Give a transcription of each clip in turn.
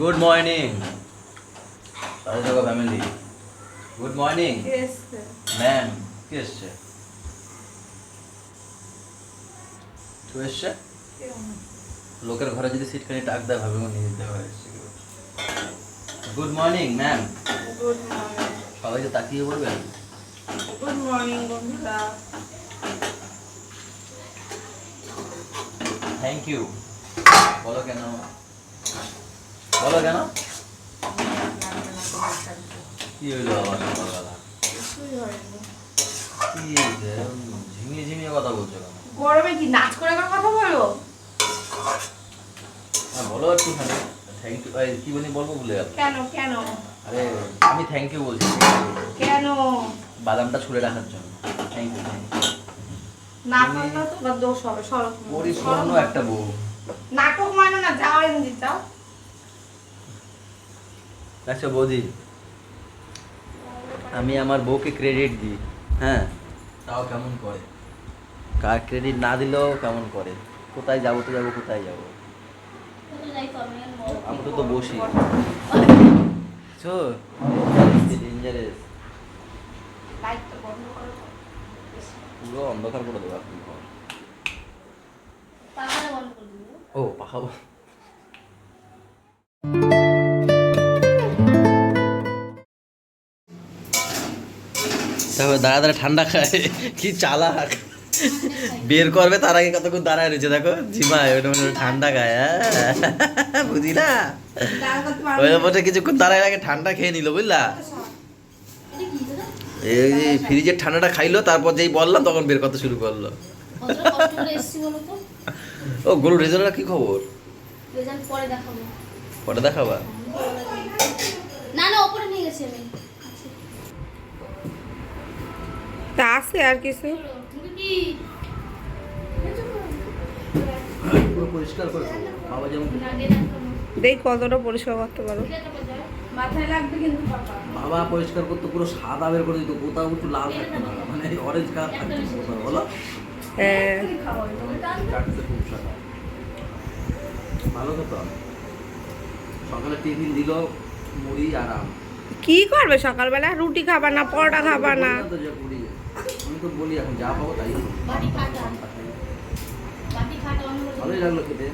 Good morning থাকো family good morning. Ma'am কি এসছে? কেউ এসছে? লোকের ঘরে যদি সিটখানি টাক দেয় ভাবে নিয়ে যেতে হয় good morning ma'am Good morning. সবাই যে তাকিয়ে বলবেন Good morning, বন্ধুরা। থ্যাংক ইউ বলো কেন? বলো কেন? কি হইল আবার সকালবেলা ঝিমিয়ে ঝিমিয়ে কথা বলছো কেন? গরমে কি নাচ করে করে কথা বলো? হ্যাঁ বলো একটুখানি। থ্যাংক ইউ কি বলি বলব ভুলে গেল কেন কেন? আরে আমি থ্যাংক ইউ বলছি। কেন? বাদামটা ছুলে রাখার জন্য। থ্যাংক ইউ থ্যাংক ইউ না করলে তো দোষ হবে সরব পরিপূর্ণ একটা বউ। নাটক মানে না যাও এমনি দেখছ বৌদি আমি আমার বউকে ক্রেডিট দিই হ্যাঁ? তাও কেমন করে? কার ক্রেডিট না দিলেও কেমন করে? কোথায় যাব তো যাব কোথায় যাব? আমি তো বসি। ডেঞ্জারাস পুরো অন্ধকার করে দেবো ঘর। ও পাখাবো তারপরে দাঁড়া দাঁড়া ঠান্ডা খায়। কি চালাক। বের করবে তার আগে কতক্ষণ দাঁড়ায় রয়েছে দেখো। মনে হয় ঠান্ডা খায় হ্যাঁ। বুঝি না ওই মধ্যে কিছুক্ষণ দাঁড়ায় আগে ঠান্ডা খেয়ে নিল বুঝলা? এই ফ্রিজের ঠান্ডাটা খাইলো তারপর যেই বললাম তখন বের করতে শুরু করল। ও গরু রেজাল্টটা কি খবর? পরে দেখাবো। পরে দেখাবা? না না ওপরে নিয়ে গেছি আমি। তা আছে আর কিছু? তুমি কি পুরো পরিষ্কার করে বাবা যেমন দেখ কতটা পরিষ্কার করতে পারো। মাথায় লাগবে কিন্তু পাপা বাবা পরিষ্কার করতে পুরো সাদা বের করে দিত কোথাও একটু লাল থাকতো না। মানে অরেঞ্জ কালার থাকতো কোথাও বলো? হ্যাঁ। ভালো খেতো সকালে টিফিন দিল মুড়ি আরাম কি করবে সকালবেলা? রুটি খাবা না পরোটা খাবা না? তো বলি এখন যা পাবো তাই ভালোই লাগল খেতে।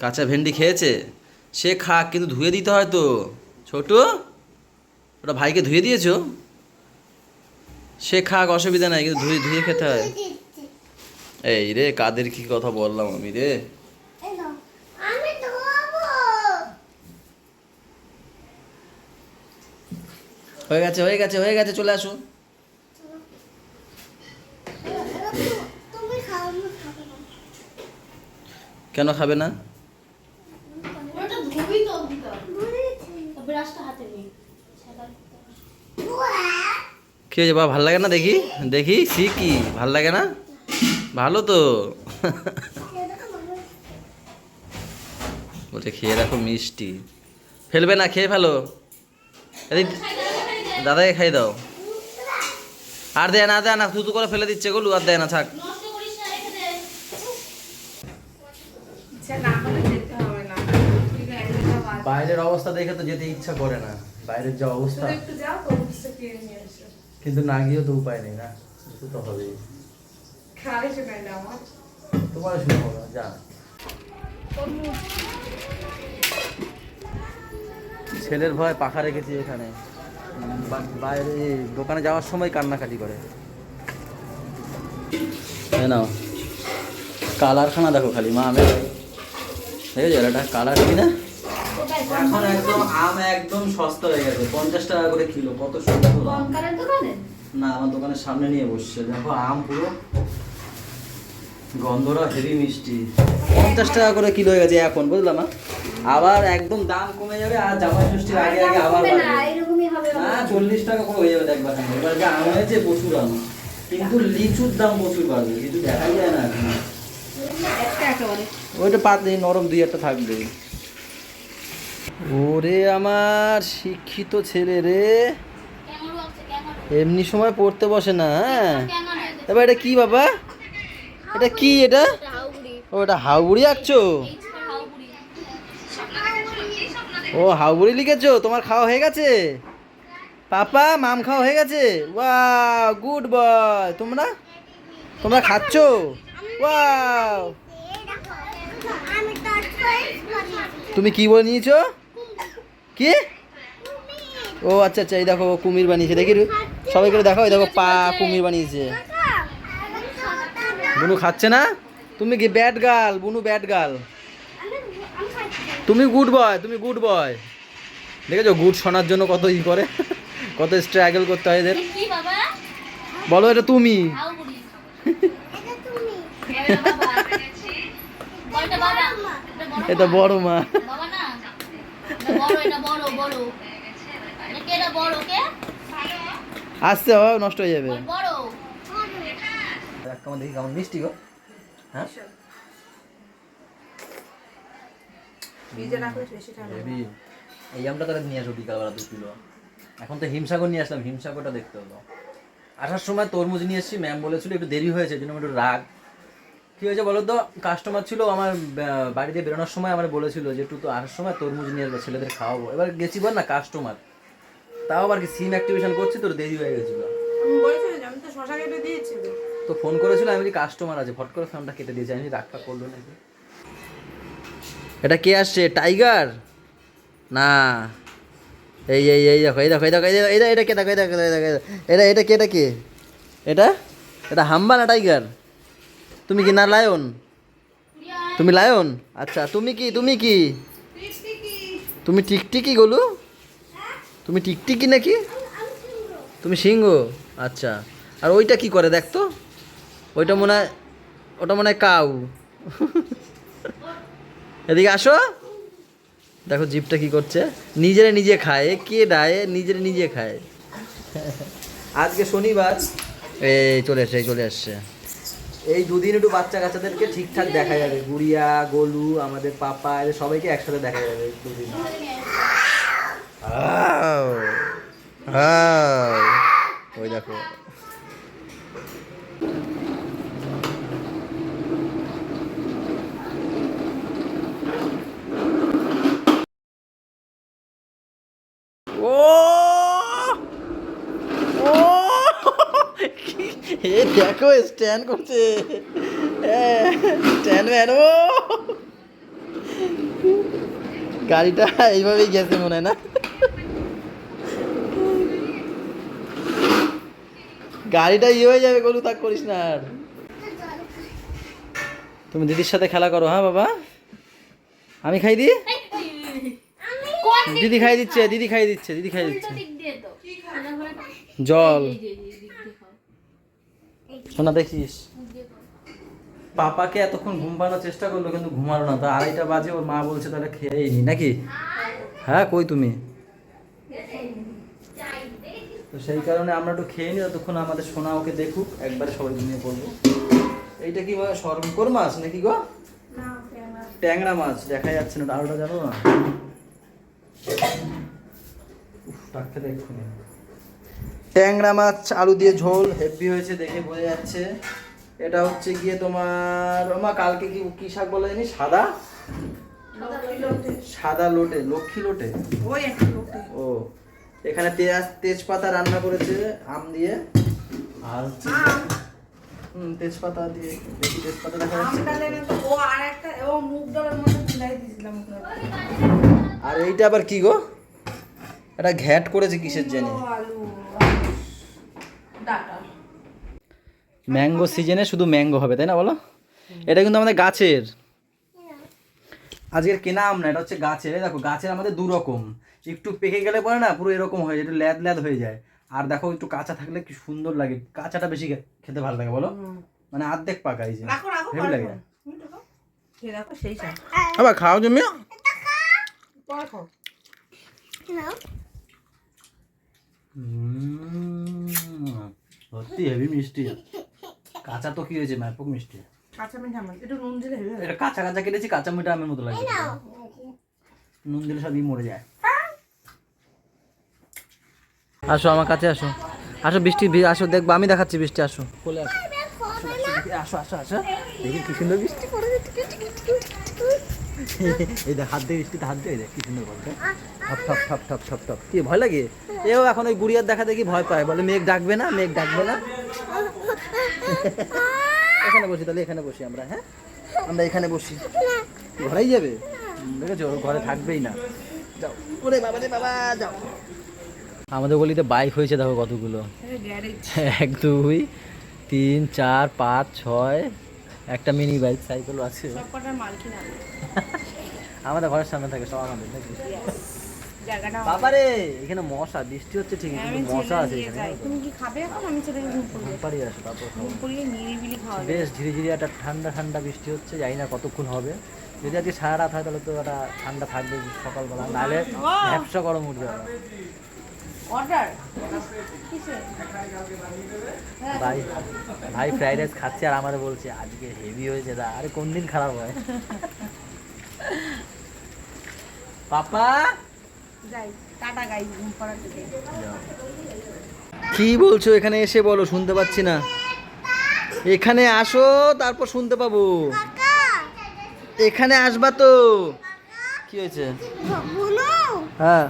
কাঁচা ভেন্ডি খেয়েছে। সে খাক কিন্তু ধুয়ে দিতে হয় তো। ছোট ওটা ভাইকে ধুয়ে দিয়েছ? সে খাক অসুবিধা নাই কিন্তু ধুয়ে ধুয়ে খেতে হয়। এই রে কাদের কি কথা বললাম আমি রে আমি ধোবো হয়ে গেছে হয়ে গেছে হয়ে গেছে, চলে আসো কেন খাবে না? কি হয়েছে বাবা, ভালো লাগে না দেখি? দেখি, সি কি? ভালো লাগে না? ভালো তো। বলছে, খেয়ে রাখো মিষ্টি। ফেলবে না, খেয়ে ফেলো। দাদাকে খাই দাও। আর দেয় না দেয় না থুতু করে ফেলে দিচ্ছে গোলু আর দেয় না থাক। হবে বাদ। বাইরের অবস্থা দেখে তো যেতে ইচ্ছা করে না। বাইরের যা অবস্থা। কিন্তু না গিয়েও তো উপায় নেই না। যেতে তো হবেই। তোমার শুনো না যা। ছেলের ভয় পাখা রেখেছি এখানে। বাইরে দোকানে যাওয়ার সময় কান্নাকাটি করে। এই নাও। কালারখানা দেখো খালি মা আমি দেখেছ এটা কালার কি না? এখন একদম আম একদম সস্তা হয়ে গেছে পঞ্চাশ টাকা করে কিলো কত সুন্দর। না আমার দোকানের সামনে নিয়ে বসছে দেখো আম পুরো গন্ধটা হেভি মিষ্টি। পঞ্চাশ টাকা করে কিলো হয়ে গেছে এখন বুঝলাম না আবার একদম দাম কমে যাবে আর জামাই ষষ্ঠীর আগে আগে আবার হবে না। বাড়বে। এরকমই হবে না চল্লিশ টাকা করে হয়ে যাবে দেখবার এবার যে আম হয়েছে প্রচুর আম কিন্তু লিচুর দাম প্রচুর বাড়বে লিচু দেখাই যায় না এখন। ওইটা পাতলি নরম দুই একটা থাকবে। ওরে আমার শিক্ষিত ছেলে রে। এমনি সময় পড়তে বসে না হ্যাঁ? এবার এটা কি বাবা? এটা কি এটা? ও এটা হাউড়ি আঁকছো? ও হাউবুড়ি লিখেছো? তোমার খাওয়া হয়ে গেছে? পাপা, মাম খাওয়া হয়ে গেছে। Wow, good boy. তোমরা? তোমরা খাচ্ছো? ওয়াও। তুমি কি বলে নিয়েছো? কি? ও আচ্ছা আচ্ছা এই দেখো কুমির বানিয়েছে। দেখি। সবাইকে দেখো দেখো, পা কুমির বানিয়েছে। বুনু খাচ্ছে না? তুমি কি ব্যাট গার্ল বুনু ব্যাট খাচ্ছি তুমি গুড বয়, তুমি গুড বয়। দেখেছ, গুড শোনার জন্য কত ই করে? কত স্ট্রাগল করতে হয় এদের? বলো এটা তুমি। এটা বড় মা। বাবা না? এটা বড় এটা বড় বড়। এটা কে এটা বড় কে আসতে হবে নষ্ট হয়ে যাবে। দেখি কেমন মিষ্টি গো। হ্যাঁ? এই আমটা তাহলে নিয়ে আসো বিকালবেলা দু কিলো। এখন তো হিমসাগর নিয়ে আসলাম হিমসাগরটা দেখতে হলো। আসার সময় তরমুজ নিয়ে এসেছি ম্যাম বলেছিল একটু দেরি হয়েছে জন্য একটু রাগ। কী হয়েছে বলো তো? কাস্টমার ছিল আমার বাড়ি দিয়ে বেরোনোর সময় আমার বলেছিল যে একটু তো আসার সময় তরমুজ নিয়ে আসবে ছেলেদের খাওয়াবো। এবার গেছি বল না কাস্টমার তাও আবার কি সিম অ্যাক্টিভেশন করছি তোর দেরি হয়ে গেছিল। তো শশা দিয়েছি তো। তো ফোন করেছিল আমি বলি কাস্টমার আছে। ফট করে ফোনটা কেটে দিয়েছি আমি রাগটা করল নাকি? এটা কে আসছে? টাইগার না। এই এই এই দেখো এই দেখো এই দেখো, এই এটা এটা কে দেখো, এই দেখো এটা এটা কে এটা কে? এটা? এটা হাম্বা না টাইগার? তুমি কি না লায়ন? তুমি লায়ন? আচ্ছা তুমি কি তুমি কি? তুমি টিকটিকি গোলু? তুমি টিকটিকি নাকি? তুমি সিংহ? আচ্ছা আর ওইটা কি করে দেখ তো ওইটা মনে হয়, ওটা মনে হয় কাউ। এদিকে আসো। দেখো জিপটা কি করছে? নিজেরে নিজে খায়। কে ডায়ে? নিজেরে নিজে খায়। আজকে শনিবার। এই চলে এই চলে আসছে এই দুদিন একটু বাচ্চা কাচ্চাদেরকে ঠিকঠাক দেখা যাবে। গুড়িয়া, গোলু, আমাদের পাপা এদের সবাইকে একসাথে দেখা যাবে দুদিন। ওই দেখো ও ও এ দেখো স্ট্যান্ড করছে স্ট্যান্ড ম্যান ও গাড়িটা এইভাবেই গেছে মনে হয় না? গাড়িটা ইয়ে হয়ে যাবে গরু তাক করিস না আর। তুমি দিদির সাথে খেলা করো হ্যাঁ বাবা? আমি খাই দিই দিদি খাই দিচ্ছে দিদি খাই দিচ্ছে দিদি খাই দিচ্ছে। জল এই যে এই দিক দিয়ে খাও শোনা দেখিস। পাপাকে এতক্ষণ ঘুম পাড়ানোর চেষ্টা করল, কিন্তু ঘুমালো না। তো আড়াইটা বাজে, ওর মা বলছে তাহলে খেয়েই নি, নাকি? হ্যাঁ কই তুমি? তো সেই কারণে আমরা একটু খেয়ে নিই ততক্ষণ আমাদের সোনা ওকে দেখুক, একবারে সবাই ঘুমিয়ে পড়ব এইটা কি বলে সরমকর মাছ নাকি গো? ট্যাংরা মাছ, দেখা যাচ্ছে না আরোটা জানো না? টাকতে দেখুন ট্যাংরা মাছ আলু দিয়ে ঝোল হেভি হয়েছে দেখে বোঝা যাচ্ছে। এটা হচ্ছে গিয়ে তোমার মা কালকে কি কি শাক বলে জানি সাদা? সাদা লোটে লক্ষ্মী লোটে? ওই একটা লোকটা ও এখানে পেঁয়াজ তেজপাতা রান্না করেছে আম দিয়ে। আর হচ্ছে হুম তেজপাতা দিয়ে বেশি তেজপাতা দেখা যাচ্ছে আমটা লেগে তো ও আর এইটা আবার কি গো? এটা ঘ্যাট করেছে কিসের জানি? আলু। ডাটা ম্যাঙ্গো সিজনে শুধু ম্যাঙ্গো হবে তাই না বলো? এটা কিন্তু আমাদের গাছের। আজকের কেনা আম না এটা হচ্ছে গাছের। দেখো গাছের আমাদের দু রকম একটু পেকে গেলে পরে না পুরো এরকম হয়ে যায় একটু ল্যাদ ল্যাদ হয়ে যায়। আর দেখো একটু কাঁচা থাকলে কি সুন্দর লাগে। কাঁচাটা বেশি খে- খেতে ভালো লাগে বলো? মানে অর্ধেক পাকা এই যে। হেভি লাগে। আবার খাও নাও সত্যি হেভি মিষ্টি। কাঁচা তো কি হয়েছে? ব্যাপক মিষ্টি। কাঁচা মিঠা আমার একটু নুন দিলে হেবে। এটা কাঁচা কাঁচা কেটেছি কাঁচা মিঠা আমের মতো লাগে নুন দিলে সবই মরে যায়। আসো আমার কাছে আসো। আসো বৃষ্টি আসো দেখব আমি দেখাচ্ছি বৃষ্টি আসো। কোলে আসো। আসো, আসো, দেখি, আসো আসো আসো। দেখি কি সুন্দর। এই দেখ হাত দিয়ে বৃষ্টিতে হাত দিয়ে দেখ কি সুন্দর বলতে ঠপ ঠপ ঠপ ঠপ ঠপ ঠপ। কি ভয় লাগে? এও এখন ওই গুড়িয়ার দেখা দেখি ভয় পায়। বলে মেঘ ডাকবে না মেঘ ডাকবে না। এখানে বসি তাহলে এখানে বসি আমরা হ্যাঁ? আমরা এখানে বসি। ঘরেই যাবে? দেখেছ? ঘরে থাকবেই না। যাও। ওরে বাবা রে বাবা যাও। আমাদের গলিতে বাইক হয়েছে দেখো কতগুলো। এক দুই তিন চার পাঁচ ছয় একটা মিনি বাইক সাইকেলও আছে। আমাদের ঘরের সামনে থাকে সব আমাদের নাকি? বাবারে এখানে মশা বৃষ্টি হচ্ছে ঠিক আমি কিন্তু মশা আছে তুমি কি খাবে এখন? আমি ছেলেকে ঘুম পাড়িয়ে আসো তারপর নিরিবিলি খাওয়া বেশ ধীরে ধীরে একটা ঠান্ডা ঠান্ডা বৃষ্টি হচ্ছে জানি না কতক্ষণ হবে। যদি আজকে সারা রাত হয় তাহলে তো একটা ঠান্ডা থাকবে সকালবেলা। নাহলে ব্যবসা গরম উঠবে। অর্ডার ভাই ভাই ফ্রাইড রাইস খাচ্ছে আর আমাদের বলছে আজকে হেভি হয়েছে দা আরে কোন দিন খারাপ হয়? পাপা? যাই টাটা গাই ঘুম পড়াতে কি বলছো এখানে এসে বলো শুনতে পাচ্ছি না। এখানে আসো তারপর শুনতে পাবো। এখানে আসবা তো। কি হয়েছে? হ্যাঁ।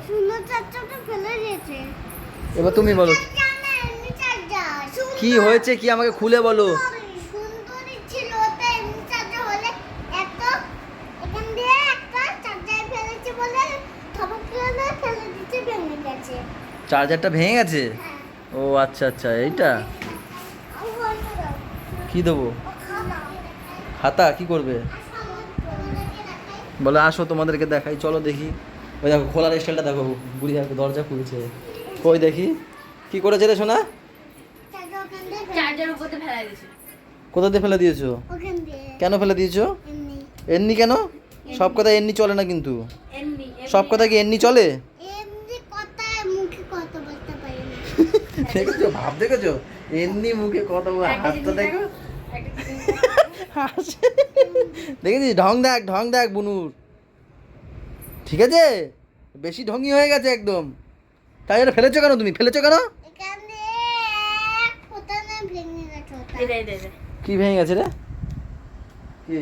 এবার তুমি বলো। কি হয়েছে? কি আমাকে খুলে বলো। চার্জারটা ভেঙে গেছে। হ্যাঁ। ও আচ্ছা আচ্ছা এইটা? কি দেবো? হাতা কি করবে? বলে আসো তোমাদেরকে দেখাই চলো দেখি। ওই দেখো খোলার স্টাইলটা দেখো বুড়ি দেখো দরজা খুলছে। কই দেখি? কি করেছে রে সোনা? চার্জার ওখান দিয়ে ফেলে- চার্জার উপরে ফেলা গেছে কোথা দিয়ে ফেলে দিয়েছ? কেন ফেলে দিয়েছ? এমনি কেন? সব কথা এমনি চলে না কিন্তু। সব কথা কি এমনি চলে? দেখেছ? ভাব দেখেছ? এমনি মুখে কথা বলে হাতটা দেখো। হাসে। দেখেছিস? ঢং দেখ ঢং দেখ বুনুর। ঠিক আছে? বেশি ঢঙ্গি হয়ে গেছে একদম। তাই জন্য ফেলেছো কেন তুমি? ফেলেছো কেন? কি ভেঙে গেছে রে? কি?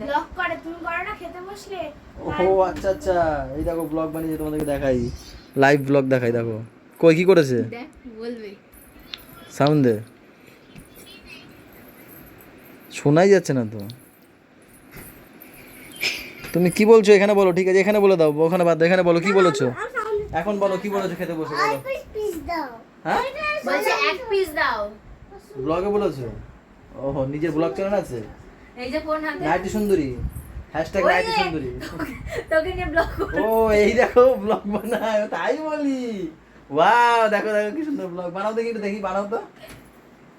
ব্লক করে তুমি করো না খেতে বসলে। ও আচ্ছা আচ্ছা। এই দেখো ব্লগ বানিয়ে তোমাদেরকে দেখাই। লাইভ ব্লগ দেখাই দেখো। কই কি করেছে? দেখ বলবে। সাউন্ড। দে শোনাই যাচ্ছে না তো। তুমি কি বলছো? এখানে বলো ঠিক আছে এখানে বলে দাও ওখানে বাদ দাও, এখানে বলো কি বলেছ? এখন বলো কি বলেছ খেতে বসে বলো। হ্যাঁ? বলছে এক পিস দাও। ব্লগে বলেছ? ওহো নিজের ব্লগ চ্যানেল আছে? এই যে ফোন হাতে? নাইটি সুন্দরী। হ্যাশট্যাগ নাইটি সুন্দরী। তোকে নিয়ে ব্লগ ও এই দেখো ব্লগ বানায় তাই বলি। ওয়াও দেখো দেখো কি সুন্দর ব্লগ। বানাও দেখি একটু দেখি বানাও তো।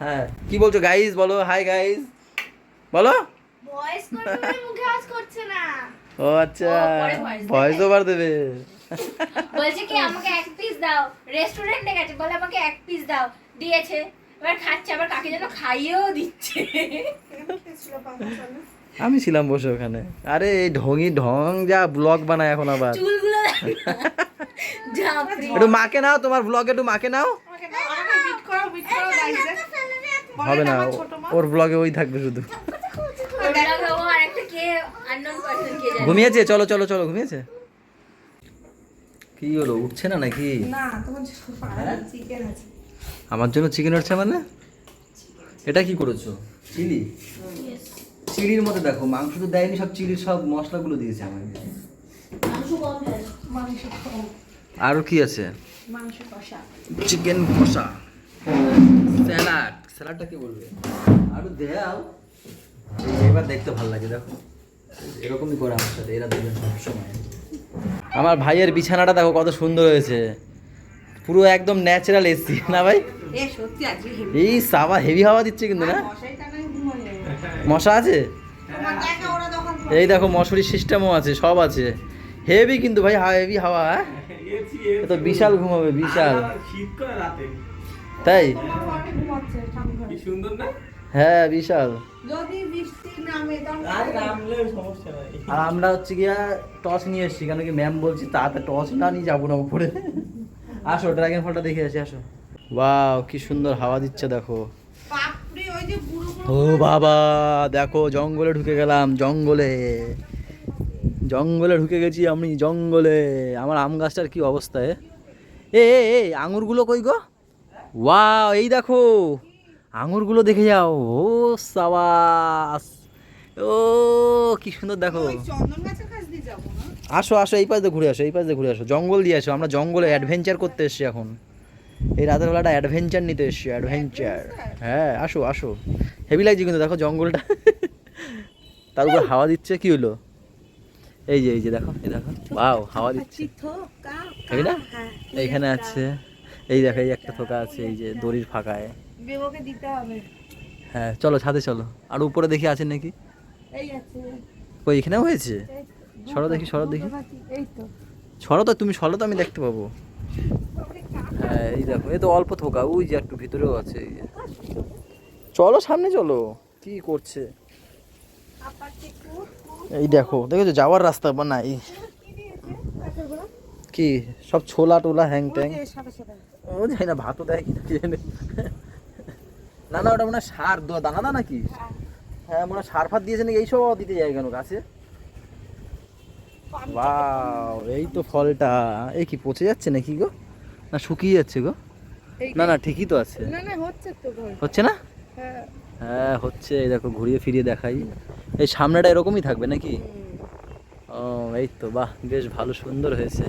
হ্যাঁ কি বলছো গাইস বলো হাই গাইস বলো। ও আচ্ছা ভয়েস ওভার দেবে। বলছে কি আমাকে এক পিস দাও। রেস্টুরেন্টে গেছে বলে আমাকে এক পিস দাও। দিয়েছে। এবার খাচ্ছে আবার কাকে যেন খাইয়েও দিচ্ছে। আমি ছিলাম বসে ওখানে। আরে এই ঢঙি ঢং যা ব্লগ বানায় এখন আবার। চুলগুলো একটু মাকে নাও তোমার ব্লগ একটু মাকে নাও। হবে না ওর ব্লগে ওই থাকবে শুধু ও আর একটা কে আননোন পারসন কে জানে ঘুমিয়েছে? চলো চলো চলো ঘুমিয়েছে? কি হলো? উঠছে না নাকি? না তোমার চিকেন আছে। আমার জন্য চিকেন উঠছে মানে? এটা কি করেছ? চিলি? চিলির মধ্যে দেখো মাংস তো দেয়নি সব চিলির সব মশলাগুলো দিয়েছে আমাকে। আরও কি আছে? মাংস চিকেন কষা। স্যালাড স্যালাডটা কি বলবে? দেও এবার দেখতে ভালো লাগে দেখো। এরকমই করে আমার সাথে এরা দেখবেন সবসময়। আমার ভাইয়ের বিছানাটা দেখো কত সুন্দর হয়েছে। পুরো একদম ন্যাচারাল এসি না ভাই? এই সাবা হেভি হাওয়া দিচ্ছে কিন্তু না? মশাই টানাই ঘুমায় মশা আছে? এই দেখো মশুরি সিস্টেমও আছে সব আছে। হেভি কিন্তু ভাই হেভি হাওয়া হ্যাঁ? এ তো বিশাল ঘুমাবে বিশাল। শীত করে রাতে। তাই? সুন্দর না? হ্যাঁ বিশাল। আর আমরা হচ্ছে গিয়া টস নিয়ে এসেছি কেন কি ম্যাম বলছি তাতে টস না নিয়ে যাব না উপরে। আসো ড্রাগন ফলটা দেখে আসি আসো। ওয়াও কি সুন্দর হাওয়া দিচ্ছে দেখো। পাপড়ি ওই যে বুড়ো ও বাবা দেখো জঙ্গলে ঢুকে গেলাম জঙ্গলে। জঙ্গলে ঢুকে গেছি আমি জঙ্গলে। আমার আম গাছটার কি অবস্থা এ? এ এ, এ আঙুরগুলো কই গো? ওয়াও এই দেখো। আঙুরগুলো দেখে যাও। ও সাবাস। ও কি সুন্দর দেখো। আসো আসো এই পাশ দিয়ে ঘুরে আসো এই পাশ দিয়ে ঘুরে আসো। জঙ্গল দিয়ে আসো আমরা জঙ্গলে অ্যাডভেঞ্চার করতে এসছি এখন। এই রাতের বেলাটা অ্যাডভেঞ্চার নিতে এসছি অ্যাডভেঞ্চার হ্যাঁ আসো আসো। হেভি লাগছে কিন্তু দেখো জঙ্গলটা। তার উপর হাওয়া দিচ্ছে কি হলো? এই যে এই যে দেখো এই দেখো। বাও হাওয়া দিচ্ছে। এই না? এইখানে আছে। এই দেখো এই একটা থোকা আছে এই যে দড়ির ফাঁকায়। বেবকে দিতে হবে। হ্যাঁ চলো ছাদে চলো। আর উপরে দেখি আছে নাকি? এই আছে। ওই এখানেও হয়েছে? সরো দেখি সরো দেখি। এই তো। সরো তো তুমি সরো তো আমি দেখতে পাবো। হ্যাঁ এই দেখো এই তো অল্প থোকা ওই যে একটু ভিতরেও আছে এই যে। চলো সামনে চলো। কি করছে? এই দেখো দেখেছ যাওয়ার রাস্তা বা নাই? কি সব ছোলা টোলা হ্যাং ট্যাং ও জানি না ভাতও দেয় কি কি জানে। না না ওটা মনে হয় সার দেওয়া দানা দানা কি হ্যাঁ মনে হয় সার ফার দিয়েছে নাকি এইসব দিতে যায় কেন গাছে। বাও এই তো ফলটা। এই কি পচে যাচ্ছে নাকি গো? না শুকিয়ে যাচ্ছে গো? না না ঠিকই তো আছে। না না হচ্ছে তো হচ্ছে না? হ্যাঁ। হ্যাঁ হচ্ছে এই দেখো ঘুরিয়ে ফিরিয়ে দেখাই। এই সামনেটা এরকমই থাকবে নাকি? ও এই তো বাহ বেশ ভালো সুন্দর হয়েছে।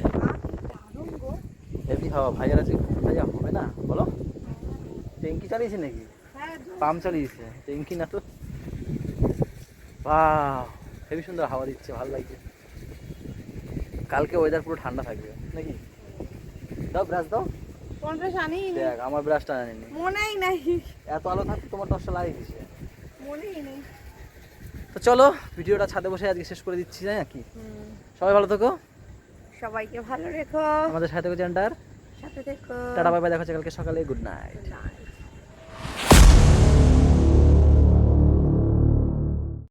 হেভি হাওয়া ভাইয়ার আছে ভাইয়া হবে না? বলো? ট্যাঙ্কি চালিয়েছে নাকি? পাম্প চালিয়েছে ট্যাঙ্কি না তো? হেভি সুন্দর হাওয়া দিচ্ছে ভালো লাগছে। কালকে ওয়েদার পুরো ঠান্ডা থাকবে নাকি? দাও ব্রাশ দাও। আনি দেখ আমার ব্রাশটা আনেনি। মনেই নাই। এত আলো থাকতে তোমার দশটা লাগিয়ে দিছে। মনেই নেই। তো চলো ভিডিওটা ছাদে বসে আজকে শেষ করে দিচ্ছি নাকি সবাই ভালো থেকো। সবাইকে ভালো রেখো। আমাদের সাথে চ্যানেলটার সাথে থেকো। টাটা বাই বাই দেখা হচ্ছে কালকে সকালে। Good night.